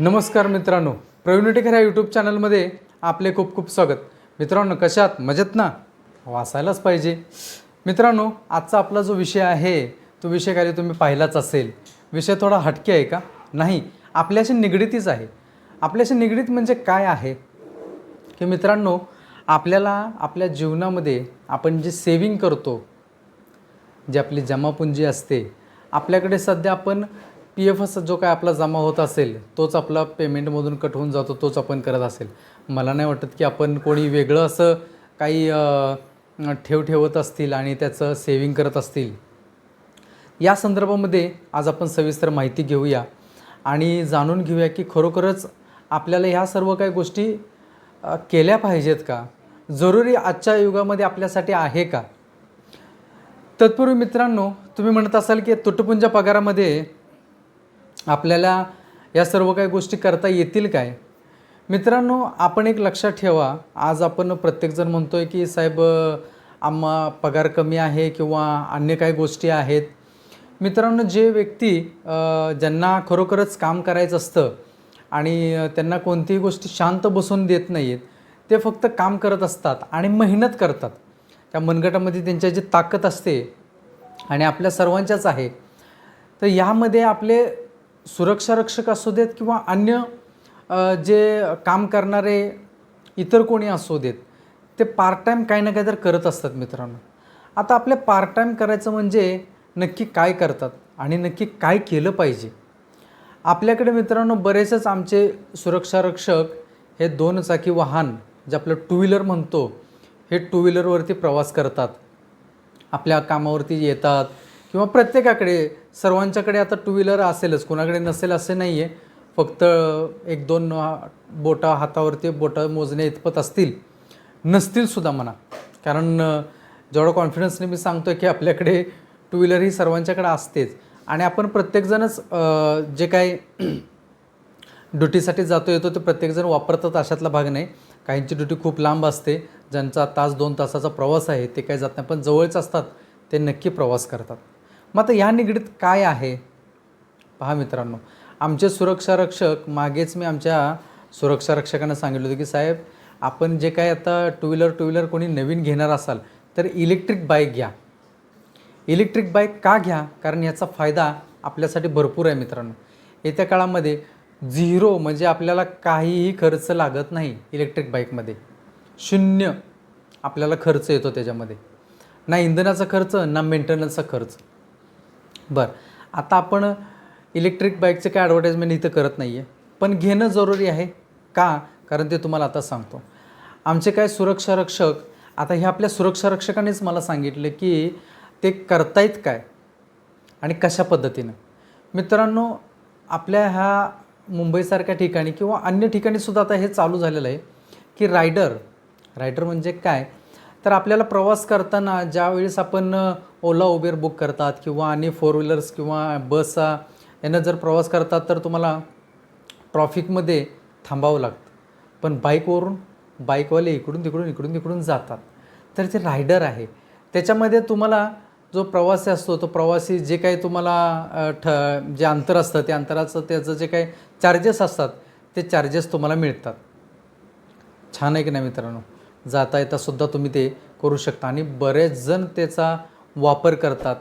नमस्कार मित्रांनो. प्रवीणटेकर ह्या यूट्यूब चॅनलमध्ये आपले खूप खूप स्वागत. मित्रांनो कशात मजेत ना? वाचायलाच पाहिजे. मित्रांनो आजचा आपला जो विषय आहे तो विषय काही तुम्ही पाहिलाच असेल. विषय थोडा हटके आहे का? नाही. आपल्याशी निगडीतच आहे. आपल्याशी निगडीत म्हणजे काय आहे? की मित्रांनो आपल्याला आपल्या जीवनामध्ये आपण जे सेविंग करतो जी आपली जमापुंजी असते आपल्याकडे सध्या आपण पी एफ जो काय आपला जमा होत असेल तोच आपला पेमेंटमधून कट होऊन जातो तोच आपण करत असेल. मला नाही वाटत की आपण कोणी वेगळं असं काही ठेव ठेवत असतील आणि त्याचं सेविंग करत असतील. या संदर्भामध्ये आज आपण सविस्तर माहिती घेऊया आणि जाणून घेऊया की खरोखरच आपल्याला ह्या सर्व काही गोष्टी केल्या पाहिजेत का? जरुरी आजच्या युगामध्ये आपल्यासाठी आहे का? तत्पूर्वी मित्रांनो तुम्ही म्हणत असाल की तुटपुंजा पगारामध्ये आपल्याला या सर्व काही गोष्टी करता येतील काय? मित्रांनो आपण एक लक्षात ठेवा. आज आपण प्रत्येकजण म्हणतो आहे की साहेब आम्हा पगार कमी आहे किंवा अन्य काही गोष्टी आहेत. मित्रांनो जे व्यक्ती ज्यांना खरोखरच काम करायचं असतं आणि त्यांना कोणतीही गोष्टी शांत बसून देत नाही आहेत ते फक्त काम करत असतात आणि मेहनत करतात. त्या मनगटामध्ये त्यांच्या जी ताकद असते आणि आपल्या सर्वांच्याच आहे तर यामध्ये आपले सुरक्षारक्षक असू देत किंवा अन्य जे काम करणारे इतर कोणी असू देत ते पार्ट टाईम काही ना काही तर करत असतात मित्रांनो. आता आपले पार्ट टाईम करायचं म्हणजे नक्की काय करतात आणि नक्की काय केलं पाहिजे? आपल्याकडे मित्रांनो बरेचच आमचे सुरक्षारक्षक हे दोन चाकी वाहन जे आपलं टू व्हीलर म्हणतो हे टू व्हीलरवरती प्रवास करतात. आपल्या कामावरती येतात किंवा प्रत्येकाकडे सर्वांच्याकडे आता टू व्हीलर असेलच कोणाकडे नसेल असे नाही आहे फक्त एक दोन बोटा हातावरती बोटं मोजणे इतपत असतील नसतील सुद्धा म्हणा. कारण जेवढं कॉन्फिडन्सने मी सांगतो की आपल्याकडे टू व्हीलर ही सर्वांच्याकडे असतेच. आणि आपण प्रत्येकजणच जे काही ड्युटीसाठी जातो येतो ते प्रत्येकजण वापरतात अशातला भाग नाही. काहींची ड्युटी खूप लांब असते ज्यांचा तास दोन तासाचा प्रवास आहे ते काही जात नाही. पण जवळच असतात ते नक्की प्रवास करतात. मग आता ह्या निगडीत काय आहे? पहा मित्रांनो आमचे सुरक्षा रक्षक मागेच मी आमच्या सुरक्षा रक्षकांना सांगितलं होतं की साहेब आपण जे काय आता टू व्हीलर टू व्हीलर कोणी नवीन घेणार असाल तर इलेक्ट्रिक बाईक घ्या. इलेक्ट्रिक बाईक का घ्या? कारण याचा फायदा आपल्यासाठी भरपूर आहे मित्रांनो. येत्या काळामध्ये झिरो म्हणजे आपल्याला काहीही खर्च लागत नाही इलेक्ट्रिक बाईकमध्ये शून्य आपल्याला खर्च येतो त्याच्यामध्ये. ना इंधनाचा खर्च ना मेंटेनन्सचा खर्च. बरं. आता आपण इलेक्ट्रिक बाईकचं काय ॲडव्हर्टाईजमेंट इथं करत नाही आहे पण घेणं जरुरी आहे. का? कारण ते तुम्हाला आता सांगतो. आमचे काय सुरक्षा रक्षक आता हे आपल्या सुरक्षा रक्षकानेच मला सांगितलं की ते करतायत काय? आणि कशा पद्धतीनं? मित्रांनो आपल्या ह्या मुंबईसारख्या ठिकाणी किंवा अन्य ठिकाणी सुद्धा आता हे चालू झालेलं आहे की रायडर रायडर म्हणजे काय? तर आपल्याला प्रवास करताना ज्यावेळेस आपण ओला उबेर बुक करतात किंवा आणि फोर व्हीलर्स किंवा बसचा यानं जर प्रवास करतात तर तुम्हाला ट्रॉफिकमध्ये थांबावं लागतं. पण बाईकवरून बाईकवाले इकडून तिकडून इकडून तिकडून जातात. तर ते रायडर आहे. त्याच्यामध्ये तुम्हाला जो प्रवासी असतो तो प्रवासी जे काही तुम्हाला ठ जे अंतर असतं त्या अंतराचं त्याचं जे काही चार्जेस असतात ते चार्जेस तुम्हाला मिळतात. छान आहे की नाही मित्रांनो? जाता येतासुद्धा तुम्ही ते करू शकता. आणि बरेच जण त्याचा वापर करतात.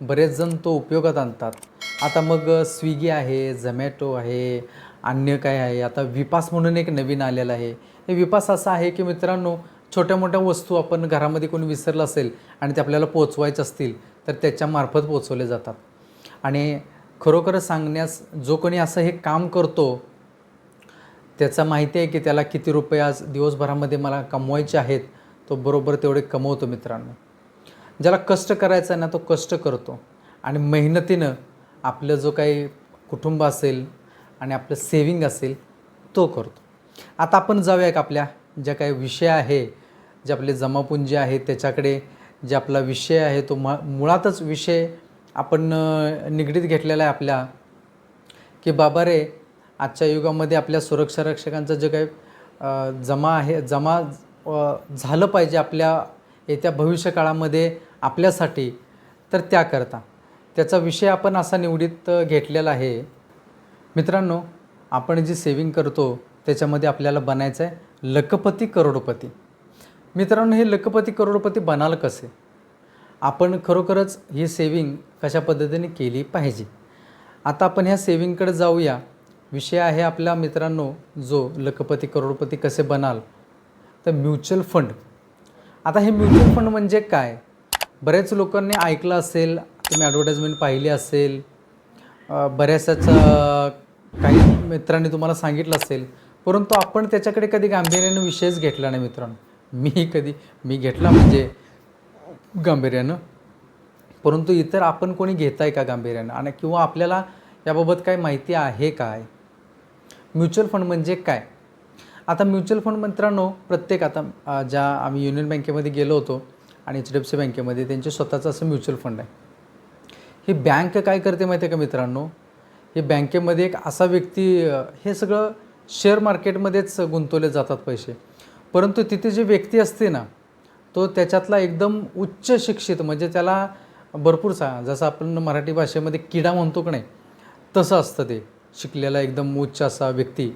बरेच जण तो उपयोगात आणतात. आता मग स्विगी आहे झमॅटो आहे अन्य काय आहे? आता विपास म्हणून एक नवीन आलेलं आहे. हे विपास असा आहे की मित्रांनो छोट्या मोठ्या वस्तू आपण घरामध्ये कोणी विसरलं असेल आणि ते आपल्याला पोचवायचे असतील तर त्याच्यामार्फत पोचवले जातात. आणि खरोखरच सांगण्यास जो कोणी असं हे काम करतो त्याचा माहिती आहे की त्याला किती रुपये आज दिवसभरामध्ये मला कमवायचे आहेत तो बरोबर तेवढे कमवतो मित्रांनो. ज्याला कष्ट करायचा आहे ना तो कष्ट करतो. आणि मेहनतीनं आपलं जो काही कुटुंब असेल आणि आपलं सेविंग असेल तो करतो. आता आपण जाऊया का आपल्या ज्या काही विषय आहे जे आपले जमापुंजी आहे त्याच्याकडे जे आपला विषय आहे तो म मुळातच विषय आपण निगडीत घेतलेला आहे आपल्या. की बाबा रे आजच्या युगामध्ये आपल्या सुरक्षा रक्षकांचं जे काही जमा आहे जमा झालं पाहिजे आपल्या येत्या भविष्य काळामध्ये आपल्यासाठी तर त्याकरता. त्याचा विषय आपण असा निवडीत घेतलेला आहे. मित्रांनो आपण जी सेविंग करतो त्याच्यामध्ये आपल्याला बनायचं आहे लखपती करोडपती. मित्रांनो हे लखपती करोडपती बनाल कसे? आपण खरोखरच ही सेविंग कशा पद्धतीने केली पाहिजे? आता आपण ह्या सेविंगकडे जाऊया. विषय आहे आपल्या मित्रांनो जो लखपती करोडपती कसे बनाल? तर म्युच्युअल फंड. आता हे म्युच्युअल फंड म्हणजे काय? बऱ्याच लोकांनी ऐकलं असेल तुम्ही ॲडव्हर्टाईजमेंट पाहिली असेल बऱ्याचशाचं बऱ्याचशाच काही मित्रांनी तुम्हाला सांगितलं असेल परंतु आपण त्याच्याकडे कधी गांभीर्यानं विषयच घेतला नाही मित्रांनो. मी कधी मी घेतला म्हणजे गांभीर्यानं. परंतु इतर आपण कोणी घेत आहे का गांभीर्यानं? आणि किंवा आपल्याला याबाबत काय माहिती आहे काय? म्युच्युअल फंड म्हणजे काय? आता म्युच्युअल फंड मित्रांनो प्रत्येक आता ज्या आम्ही युनियन बँकेमध्ये गेलो होतो आणि एच डी एफ सी बँकेमध्ये त्यांचे स्वतःचं असं म्युच्युअल फंड आहे. ही बँक काय करते माहिती आहे का मित्रांनो? ही बँकेमध्ये एक असा व्यक्ती हे सगळं शेअर मार्केटमध्येच गुंतवले जातात पैसे. परंतु तिथे जी व्यक्ती असते ना तो त्याच्यातला एकदम उच्च शिक्षित म्हणजे त्याला भरपूर सा जसं आपण मराठी भाषेमध्ये किडा म्हणतो की नाही तसं असतं ते. शिकलेला एकदम उच्च असा व्यक्ती.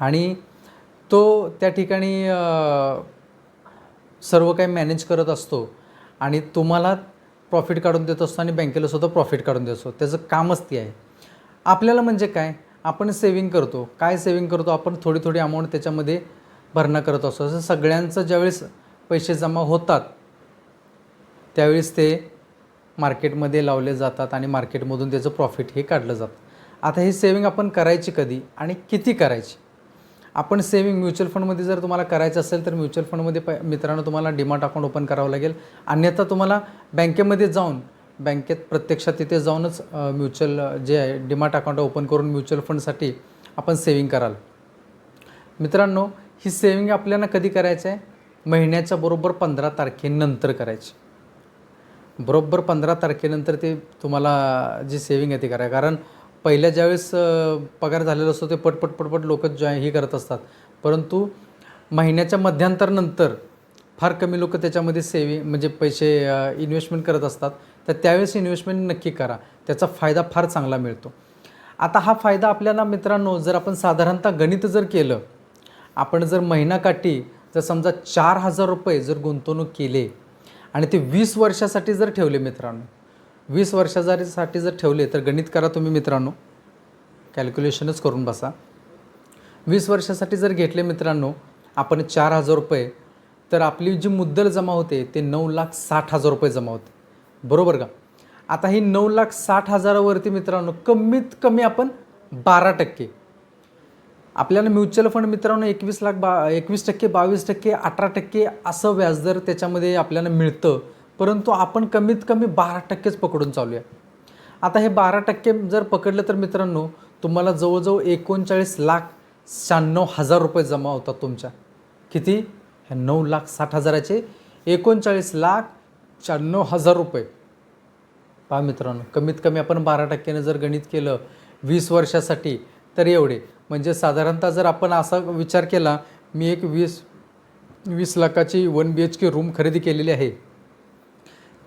आणि तो त्या ठिकाणी सर्व काही मॅनेज करत असतो आणि तुम्हाला प्रॉफिट काढून देत असतो आणि बँकेला सुद्धा प्रॉफिट काढून देत असतो. त्याचं कामच ती आहे. आपल्याला म्हणजे काय? आपण सेविंग करतो. काय सेविंग करतो? आपण थोडी थोडी अमाऊंट त्याच्यामध्ये भरणा करत असतो. असं सगळ्यांचं ज्यावेळेस पैसे जमा होतात त्यावेळेस ते मार्केटमध्ये लावले जातात आणि मार्केटमधून त्याचं प्रॉफिट हे काढलं जातं. आता ही सेविंग आपण करायची कधी आणि किती करायची? आपण सेविंग म्युच्युअल फंडमध्ये जर तुम्हाला करायचं असेल तर म्युच्युअल फंडमध्ये प मित्रांनो तुम्हाला डिमाट अकाउंट ओपन करावं लागेल. अन्यथा तुम्हाला बँकेमध्ये जाऊन बँकेत प्रत्यक्षात तिथे जाऊनच म्युच्युअल जे आहे डिमाट अकाउंट ओपन करून म्युच्युअल फंडसाठी आपण सेविंग कराल. मित्रांनो ही सेविंग आपल्याला कधी करायचं आहे महिन्याच्या बरोबर पंधरा तारखेनंतर करायची. बरोबर पंधरा तारखेनंतर ते तुम्हाला जी सेविंग आहे ती करा कारण पहिल्या ज्यावेळेस पगार झालेला असतो ते पटपट पटपट लोक जॉईन हे करत असतात. परंतु महिन्याच्या मध्यांतरनंतर फार कमी लोक त्याच्यामध्ये सेविंग म्हणजे पैसे इन्व्हेस्टमेंट करत असतात. तर त्यावेळेस इन्व्हेस्टमेंट नक्की करा. त्याचा फायदा फार चांगला मिळतो. आता हा फायदा आपल्याला मित्रांनो जर आपण साधारणतः गणित जर केलं आपण जर महिनाकाठी जर समजा चार हजार रुपये जर गुंतवणूक केले आणि ते वीस वर्षासाठी जर ठेवले मित्रांनो वीस वर्षासाठी जर ठेवले तर गणित करा तुम्ही मित्रांनो. कॅल्क्युलेशनच करून बसा. वीस वर्षासाठी जर घेतले मित्रांनो आपण चार हजार रुपये तर आपली जी मुद्दल जमा होते ते नऊ लाख साठ हजार रुपये जमा होते. बरोबर का? आता ही नऊ लाख साठ हजारावरती मित्रांनो कमीत कमी आपण बारा टक्के. आपल्याला म्युच्युअल फंड मित्रांनो एकवीस लाख बा एकवीस टक्के बावीस टक्के अठरा टक्के असं व्याजदर त्याच्यामध्ये आपल्याला मिळतं. परंतु आपण कमीत कमी बारा टक्केच पकडून चालूया. आता हे बारा टक्के जर पकडलं तर मित्रांनो तुम्हाला जवळजवळ एकोणचाळीस लाख शहाण्णव हजार रुपये जमा होतात तुमच्या. किती? ह्या नऊ लाख साठ हजाराचे एकोणचाळीस लाख शहाण्णव हजार रुपये. पहा मित्रांनो कमीत कमी आपण बारा टक्क्याने जर गणित केलं वीस वर्षासाठी तर एवढे. म्हणजे साधारणतः जर आपण असा विचार केला मी एक वीस वीस लाखाची one B H K room खरेदी केलेली आहे.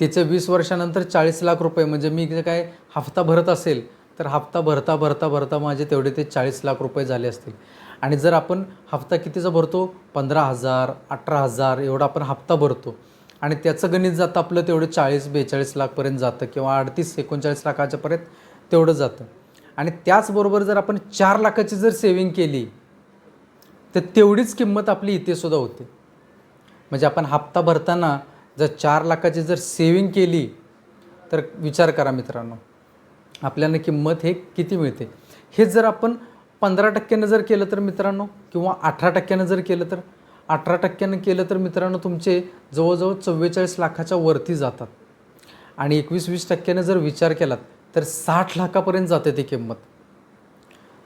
त्याचं वीस वर्षानंतर चाळीस लाख रुपये म्हणजे मी जे काय हप्ता भरत असेल तर हप्ता भरता भरता भरता माझे तेवढे ते चाळीस लाख रुपये झाले असतील. आणि जर आपण हप्ता कितीचा भरतो? पंधरा हजार अठरा हजार एवढा आपण हप्ता भरतो. आणि त्याचं गणित जातं आपलं तेवढं चाळीस बेचाळीस लाखपर्यंत जातं किंवा अडतीस एकोणचाळीस लाखाच्यापर्यंत तेवढं जातं. आणि त्याचबरोबर जर आपण चार लाखाची जर सेविंग केली तर तेवढीच किंमत आपली इथेसुद्धा होते. म्हणजे आपण हप्ता भरताना जर चार लाखाची जर सेविंग केली तर विचार करा मित्रांनो. आपल्याला किंमत हे किती मिळते? हे जर आपण पंधरा टक्क्यानं जर केलं तर मित्रांनो किंवा अठरा टक्क्यानं जर केलं तर अठरा टक्क्यानं केलं तर मित्रांनो तुमचे जवळजवळ चव्वेचाळीस लाखाच्या वरती जातात. आणि एकवीस वीस टक्क्यानं जर विचार केलात तर साठ लाखापर्यंत जाते ती किंमत.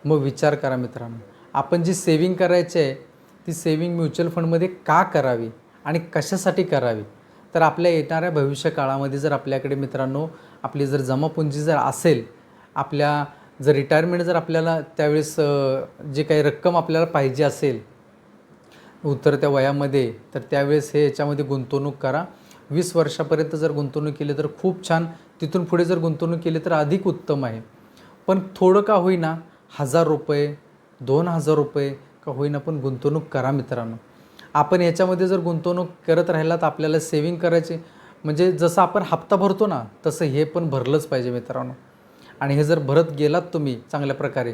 मग विचार करा मित्रांनो. आपण जी सेविंग करायची आहे ती सेविंग म्युच्युअल फंडमध्ये का करावी आणि कशासाठी करावी? तर आपल्या येणाऱ्या भविष्य काळामध्ये जर आपल्याकडे मित्रांनो आपली जर जमापुंजी जर असेल आपल्या जर रिटायरमेंट जर आपल्याला त्यावेळेस जे काही रक्कम आपल्याला पाहिजे असेल उतरत्या वयामध्ये तर त्यावेळेस हे याच्यामध्ये गुंतवणूक करा. वीस वर्षापर्यंत जर गुंतवणूक केली तर खूप छान. तिथून पुढे जर गुंतवणूक केली तर अधिक उत्तम आहे. पण थोडं का होईना हजार रुपये दोन हजार रुपये का होईना पण गुंतवणूक करा मित्रांनो. आपण याच्यामध्ये जर गुंतवणूक करत राहिला तर आपल्याला सेविंग करायची म्हणजे जसं आपण हप्ता भरतो ना तसं हे पण भरलंच पाहिजे मित्रांनो. आणि हे जर भरत गेलात तुम्ही चांगल्या प्रकारे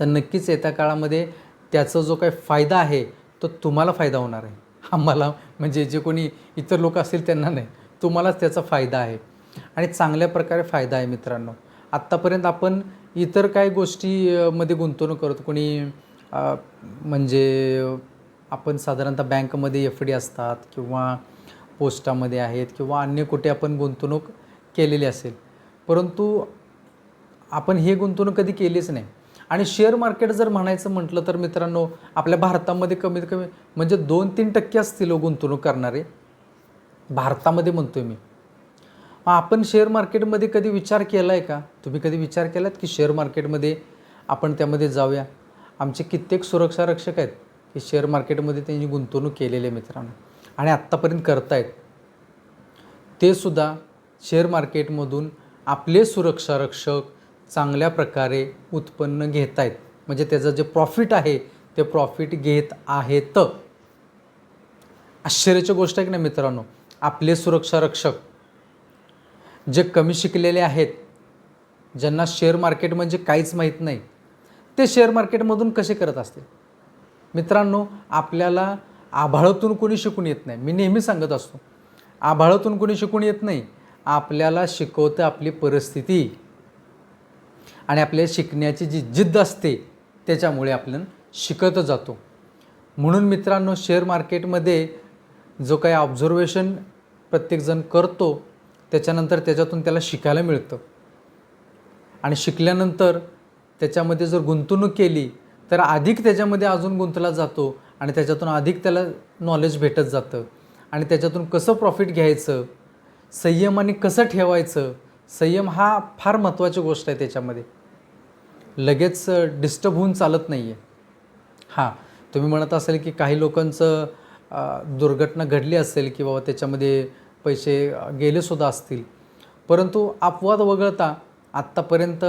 तर नक्कीच येत्या काळामध्ये त्याचा जो काही फायदा आहे तो तुम्हाला फायदा होणार आहे. आम्हाला म्हणजे जे कोणी इतर लोक असतील त्यांना नाही तुम्हालाच त्याचा फायदा आहे. आणि चांगल्या प्रकारे फायदा आहे मित्रांनो. आत्तापर्यंत आपण इतर काही गोष्टीमध्ये गुंतवणूक करतो कोणी म्हणजे आपण साधारणतः बँकमध्ये एफ डी असतात किंवा पोस्टामध्ये आहेत किंवा अन्य कुठे आपण गुंतवणूक केलेली असेल. परंतु आपण हे गुंतवणूक कधी केलीच नाही. आणि शेअर मार्केट जर म्हणायचं म्हटलं तर मित्रांनो आपल्या भारतामध्ये कमीत कमी म्हणजे दोन तीन टक्के असतील हो गुंतवणूक करणारे. भारतामध्ये म्हणतोय मी. मग आपण शेअर मार्केटमध्ये कधी विचार केला आहे का? तुम्ही कधी विचार केलात की शेअर मार्केटमध्ये आपण त्यामध्ये जाऊया? आमचे कित्येक सुरक्षा रक्षक आहेत. की शेअर मार्केटमध्ये त्यांनी गुंतवणूक केलेली आहे मित्रांनो. आणि आत्तापर्यंत करतायत. ते सुद्धा शेअर मार्केटमधून आपले सुरक्षा रक्षक चांगल्या प्रकारे उत्पन्न घेत आहेत म्हणजे त्याचं जे प्रॉफिट आहे ते प्रॉफिट घेत आहेत. आश्चर्याची गोष्ट आहे की नाही मित्रांनो आपले सुरक्षा रक्षक जे कमी शिकलेले आहेत ज्यांना शेअर मार्केट म्हणजे काहीच माहीत नाही ते शेअर मार्केटमधून कसे करत असतील? मित्रांनो आपल्याला आभाळातून कोणी शिकून येत नाही. मी नेहमी सांगत असतो आभाळातून कोणी शिकून येत नाही. आपल्याला शिकवतं आपली परिस्थिती आणि आपल्या शिकण्याची जी जिद्द असते त्याच्यामुळे आपण शिकत जातो. म्हणून मित्रांनो शेअर मार्केटमध्ये जो काही ऑब्झर्वेशन प्रत्येकजण करतो त्याच्यानंतर त्याच्यातून त्याला शिकायला मिळतं. आणि शिकल्यानंतर त्याच्यामध्ये जर गुंतवणूक केली तर अधिक त्याच्यामध्ये अजून गुंतला जातो आणि त्याच्यातून अधिक त्याला नॉलेज भेटत जातं. आणि त्याच्यातून कसं प्रॉफिट घ्यायचं? संयमाने कसं ठेवायचं? संयम हा फार महत्त्वाची गोष्ट आहे त्याच्यामध्ये. लगेच डिस्टर्ब होऊन चालत नाही आहे हां तुम्ही म्हणत असाल की काही लोकांचं दुर्घटना घडली असेल की बाबा त्याच्यामध्ये पैसे गेलेसुद्धा असतील. परंतु अपवाद वगळता आत्तापर्यंत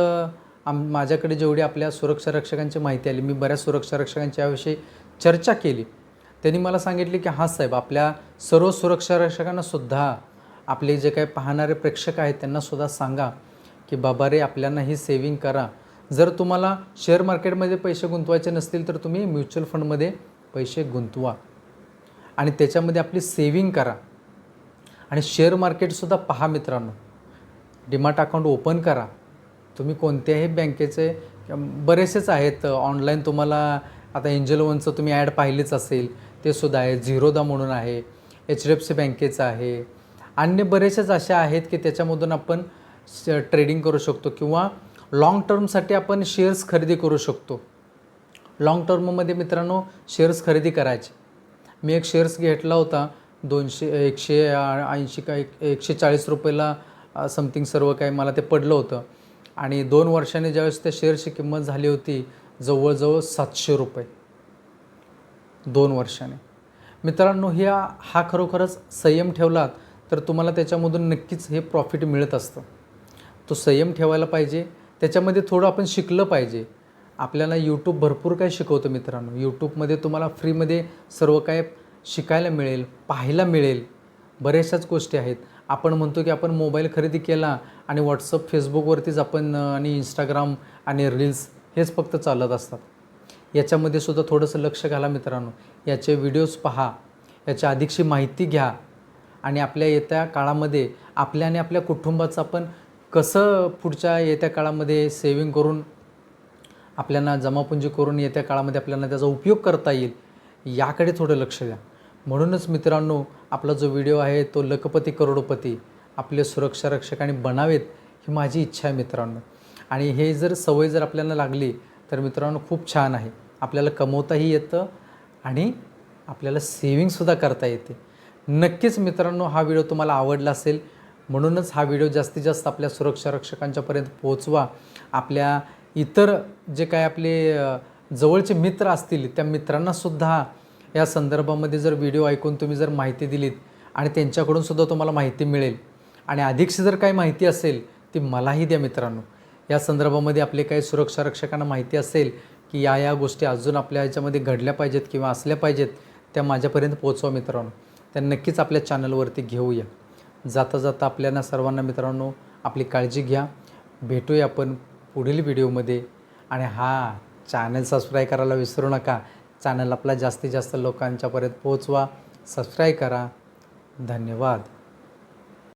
आम माझ्याकडे जेवढी आपल्या सुरक्षा रक्षकांची माहिती आली मी बऱ्याच सुरक्षा रक्षकांच्या याविषयी चर्चा केली. त्यांनी मला सांगितले की हां साहेब आपल्या सर्व सुरक्षा रक्षकांना सुद्धा आपले जे काही पाहणारे प्रेक्षक आहेत त्यांना सुद्धा सांगा की बाबा रे आपल्याला ही सेविंग करा. जर तुम्हाला शेअर मार्केटमध्ये पैसे गुंतवायचे नसतील तर तुम्ही म्युच्युअल फंडमध्ये पैसे गुंतवा. आणि त्याच्यामध्ये आपली सेविंग करा. आणि शेअर मार्केटसुद्धा पहा मित्रांनो. डिमाट अकाउंट ओपन करा. तुम्ही कोणत्याही बँकेचे बरेचसेच आहेत ऑनलाईन तुम्हाला आता एंजल वनचं तुम्ही ॲड पाहिलेच असेल ते सुद्धा आहे झिरोदा म्हणून आहे एच डी एफ सी बँकेचं आहे. अन्य बरेचसेच अशा आहेत की त्याच्यामधून आपण ट्रेडिंग करू शकतो किंवा लाँग टर्मसाठी आपण शेअर्स खरेदी करू शकतो. लाँग टर्ममध्ये मित्रांनो शेअर्स खरेदी करायचे. मी एक शेअर्स घेतला होता दोनशे एकशे ऐंशी का एक एकशे चाळीस रुपयाला समथिंग सर्व काही मला ते पडलं होतं. आणि दोन वर्षांनी ज्यावेळेस त्या शेअरची किंमत झाली होती जवळजवळ सातशे रुपये. दोन वर्षाने. मित्रांनो ह्या हा खरोखरच संयम ठेवलात तर तुम्हाला त्याच्यामधून नक्कीच हे प्रॉफिट मिळत असतं. तो संयम ठेवायला पाहिजे. त्याच्यामध्ये थोडं आपण शिकलं पाहिजे. आपल्याला यूट्यूब भरपूर काही शिकवतं मित्रांनो. यूट्यूबमध्ये तुम्हाला फ्रीमध्ये सर्व काय शिकायला मिळेल पाहायला मिळेल. बऱ्याचशाच गोष्टी आहेत. आपण म्हणतो की आपण मोबाईल खरेदी केला आणि व्हॉट्सअप फेसबुकवरतीच आपण आणि इंस्टाग्राम आणि रील्स हेच फक्त चालत असतात. याच्यामध्ये सुद्धा थोडंसं लक्ष घाला मित्रांनो. याचे व्हिडिओज पहा. याच्या अधिकची माहिती घ्या. आणि आपल्या येत्या काळामध्ये आपल्या आणि आपल्या कुटुंबाचं आपण कसं पुढच्या येत्या काळामध्ये सेविंग करून आपल्याला जमापुंजी करून येत्या काळामध्ये आपल्याला त्याचा उपयोग करता येईल याकडे थोडं लक्ष द्या. म्हणूनच मित्रांनो आपला जो व्हिडिओ आहे तो लखपती करोडपती आपले सुरक्षा रक्षकाने बनावेत ही माझी इच्छा आहे मित्रांनो. आणि हे जर सवय जर आपल्याला लागली तर मित्रांनो खूप छान आहे. आपल्याला कमवताही येतं आणि आपल्याला सेविंगसुद्धा करता येते. नक्कीच मित्रांनो हा व्हिडिओ तुम्हाला आवडला असेल म्हणूनच हा व्हिडिओ जास्तीत जास्त आपल्या सुरक्षा रक्षकांच्यापर्यंत पोहोचवा. आपल्या इतर जे काय आपले जवळचे मित्र असतील त्या मित्रांनासुद्धा या संदर्भामध्ये जर व्हिडिओ ऐकून तुम्ही जर माहिती दिलीत आणि त्यांच्याकडून सुद्धा तुम्हाला माहिती मिळेल आणि अधिकशी जर काही माहिती असेल ती मलाही द्या मित्रांनो. या संदर्भामध्ये आपले काही सुरक्षा रक्षकांना माहिती असेल की या या गोष्टी अजून आपल्या ह्याच्यामध्ये घडल्या पाहिजेत किंवा असल्या पाहिजेत त्या माझ्यापर्यंत पोचवा मित्रांनो. त्या नक्कीच आपल्या चॅनलवरती घेऊया. जाता जाता आपल्याला सर्वांना मित्रांनो आपली काळजी घ्या. भेटूया आपण पुढील व्हिडिओमध्ये. आणि हा चॅनल सबस्क्राईब करायला विसरू नका. चॅनल आपला जास्तीत जास्त लोकांच्यापर्यंत पोहोचवा. सबस्क्राईब करा. धन्यवाद.